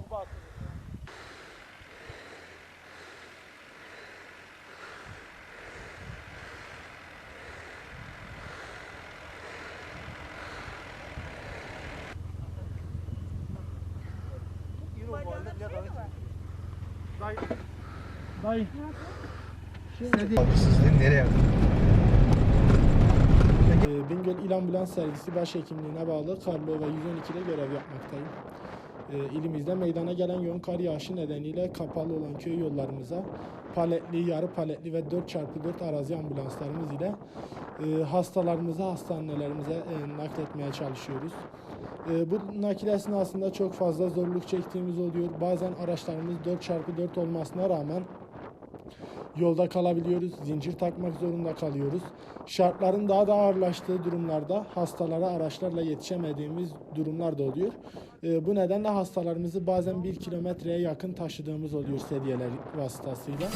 bomba atılır. Dayı. Dayı. Sizin nereye? Bingöl İl Ambulans Servisi Başhekimliğine bağlı Karlova 112'de görev yapmaktayım. Ee, İlimizde meydana gelen yoğun kar yağışı nedeniyle kapalı olan köy yollarımıza paletli, yarı paletli ve 4x4 arazi ambulanslarımız ile e, hastalarımızı hastanelerimize e, nakletmeye çalışıyoruz. E, bu nakil esnasında çok fazla zorluk çektiğimiz oluyor. Bazen araçlarımız 4x4 olmasına rağmen yolda kalabiliyoruz, zincir takmak zorunda kalıyoruz. Şartların daha da ağırlaştığı durumlarda hastalara araçlarla yetişemediğimiz durumlar da oluyor. Ee, bu nedenle hastalarımızı bazen bir kilometreye yakın taşıdığımız oluyor sedyeler vasıtasıyla.